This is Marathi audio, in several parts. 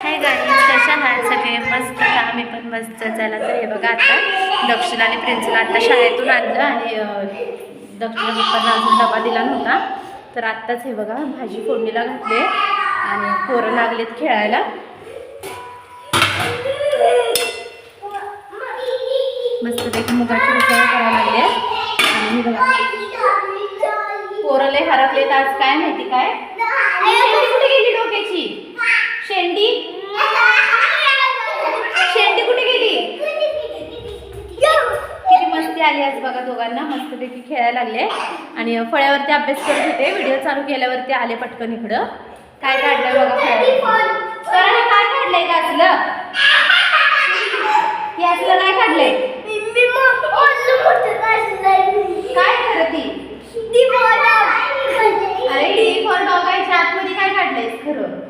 हाय गाईज कशा आहात? सगळे मस्त का? आम्ही पण मस्त. झाला तर हे बघा आता. दक्षिण आणि प्रिन्सला आता शाळेतून आणलं आणि दक्षिण पप्पांना अजून डबा दिला नव्हता. तर आत्ताच हे बघा भाजी फोडणीला घातले आणि पोरं लागलेत खेळायला. मस्तपैकी मुगाची उसळ करायला लागले आणि बघा. पोरं लय हरपलेत आज. काय माहिती काय? डोक्याची? शेंडी शेंडी कुठे गेली किती मस्ती आली आज बघा दोघांना मस्तपैकी खेळायला लागले आणि फळ्यावरती अभ्यास करत होते व्हिडिओ चालू केल्यावरती आले पटकन इकडं काय काढलंय बघा फळ्यावरती सरांनी काय काढलंय का असलं हे असलं काय काढलंय काय करत ती अरे डी फॉर डॉग आहे आतमध्ये काय काढलंयस खरं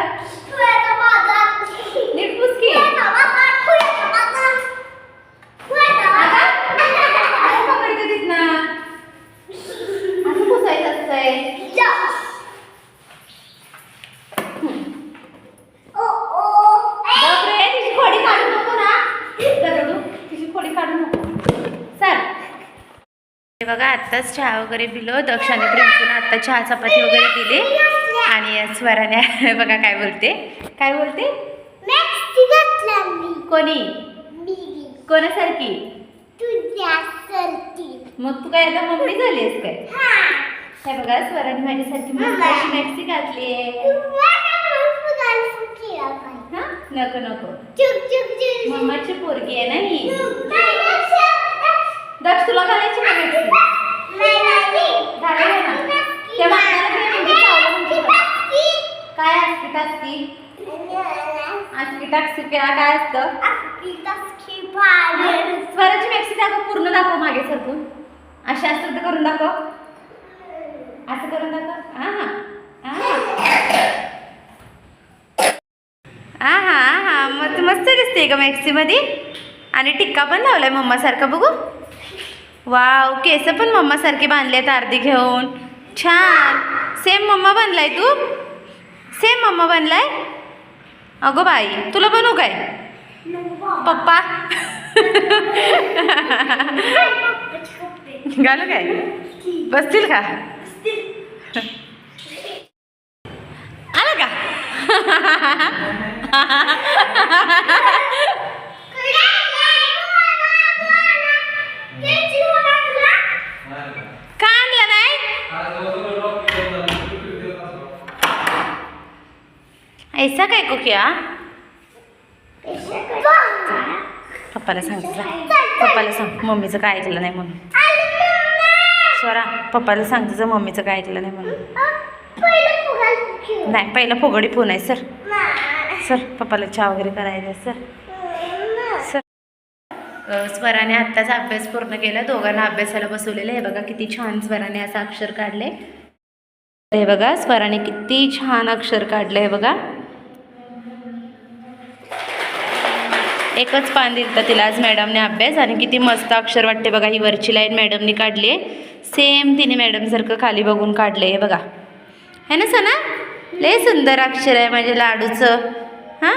हे बघा आत्ताच चहा वगैरे दिलं दक्षाने प्रिन्सून आत्ता चहा चपाती वगैरे दिली. आणि स्वराने बघा काय बोलते. काय बोलते? कोणी? कोणासारखी? मग तू काय आता मम्मी झालीस काय? हे. बघा स्वराने माझ्यासारखी मस्त मॅक्सी घातली नको नको. मम्माची पोरगी आहे ना ही? दक्ष तुला घालायची का काय म्हणजे म्हणजे काय? असते टास्की असते टास्की काय काय असतं? स्वराची मॅक्सी दाखव पूर्ण दाखव मागे सरकून. अशी असतं तर करून दाखव. असं करून दाखव. हा हा हा हा हा मग मस्त दिसते का मॅक्सी मध्ये आणि टिक्का पण लावलाय मम्मासारखा बघू. वाव केस पण मम्मासारखे बांधलेत अर्धी घेऊन. छान. सेम मम्मा बनलाय तू? सेम मम्मा बनलाय अगो बाई तुला बनवू काय? पप्पा. घालू काय? बसतील का? आलं का? ऐसा काय कुकिया पप्पाला सांग पप्पाला सांग. मम्मीचं काय ऐकलं नाही म्हणून. स्वरा पप्पाला सांग तुझं मम्मीचं काय ऐकलं नाही म्हणून. नाही पहिला फुगडी फोन आहे सर. सर पप्पाला चहा वगैरे करायचं सर. सर. स्वराने आत्ताच अभ्यास पूर्ण केला. दोघांना अभ्यासाला बसवलेलं आहे. बघा किती छान स्वराने असं अक्षर काढले हे बघा स्वराने किती छान अक्षर काढलं आहे बघा. एकच पान दिलं तर तिला आज मॅडमने अभ्यास. आणि किती मस्त अक्षर वाटते बघा ही वरची लाईन मॅडमनी काढली आहे. सेम तिने मॅडमसारखं खाली बघून काढलं आहे बघा. है ना सना? लय सुंदर अक्षर आहे माझ्या लाडूचं. हां?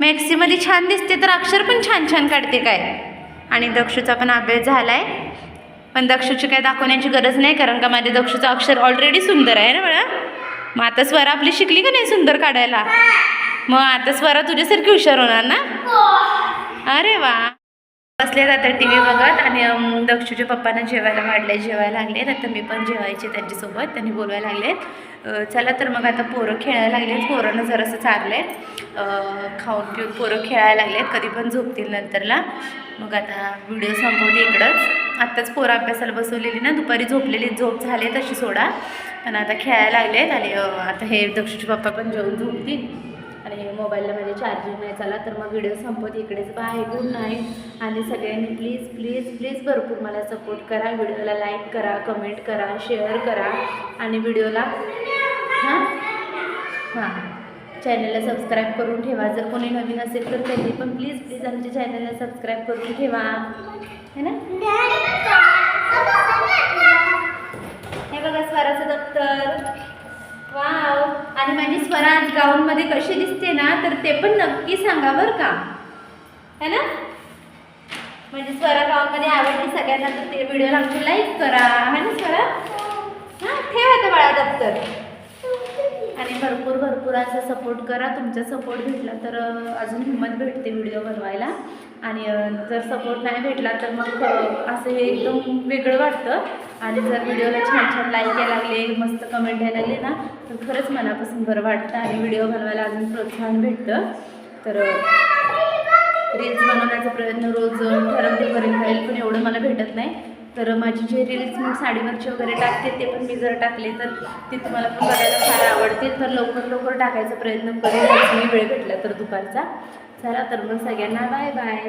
मॅक्सीमध्ये छान दिसते तर अक्षर पण छान छान काढते काय. आणि दक्षूचा पण अभ्यास झाला आहे पण दक्षूची काय दाखवण्याची गरज नाही कारण का माझ्या दक्षूचं अक्षर ऑलरेडी सुंदर आहे ना बळा? मग आता स्वरा आपली शिकली का नाही सुंदर काढायला? मग आता स्वरा तुझ्यासारखी हुशार होणार ना? हो. अरे वा. बसले आता टी व्ही बघत आणि दक्षूच्या पप्पांना जेवायला वाढले जेवायला लागलेत. आता मी पण जेवायचे त्यांच्यासोबत त्यांनी बोलवायला लागलेत. चला तर मग आता पोरं खेळायला लागलेत. पोरांना जरासं चारलेत. खाऊन पिऊन पोरं खेळायला लागलेत. कधी पण झोपतील नंतरला. मग आता व्हिडिओ संपवते इकडंच. आत्ताच पोरं अभ्यासाला बसवलेली ना दुपारी झोपलेली. झोप झाले तशी सोडा. पण आता खेळायला लागलेत आणि आता हे दक्षूचे पप्पा पण जेवून झोपतील. आणि मोबाईलला माझे चार्जिंग नाही चाला तर मग व्हिडिओ संपत इकडेच बाय गुड नाईट आणि सगळ्यांनी प्लीज प्लीज प्लीज भरपूर मला सपोर्ट करा. व्हिडिओला लाईक करा कमेंट करा शेअर करा. आणि व्हिडिओला हां? हां. चॅनलला सबस्क्राईब करून ठेवा. जर कोणी नवीन असेल तर त्यांनी पण प्लीज प्लीज आमच्या चॅनलला सबस्क्राईब करून ठेवा. है ना? हे बघा स्वराचं दप्तर. आणि माझी स्वरा आज गाऊनमध्ये कशी दिसते ना तर ते पण नक्की सांगा बरं का. है ना? म्हणजे स्वरा गाऊनमध्ये आवडली सगळ्यांना तर ते व्हिडिओला आमची लाईक करा. है ना स्वरा? हां ठेवा त्या बाळा दप्तर. आणि भरपूर भरपूर असा सपोर्ट करा. तुमचा सपोर्ट भेटला तर अजून हिंमत भेटते व्हिडिओ बनवायला. आणि जर सपोर्ट नाही भेटला तर मग असं हे एकदम वेगळं वाटतं. आणि जर व्हिडिओला छान छान लाईक यायला लागले मस्त कमेंट यायला लागले ना तर खरंच मनापासून बरं वाटतं आणि व्हिडिओ बनवायला अजून प्रोत्साहन भेटतं. तर रील्स बनवण्याचा प्रयत्न रोज ठरवते करेन राहील पण एवढं मला भेटत नाही. तर माझी जे रील्स मी साडीवरचे वगैरे टाकते ते पण मी जर टाकले तर ते तुम्हाला पण बघायला फार आवडते तर लवकर लवकर टाकायचा प्रयत्न करेन. मी वेळ भेटला तर दुपारचा. चला तर मग सगळ्यांना बाय बाय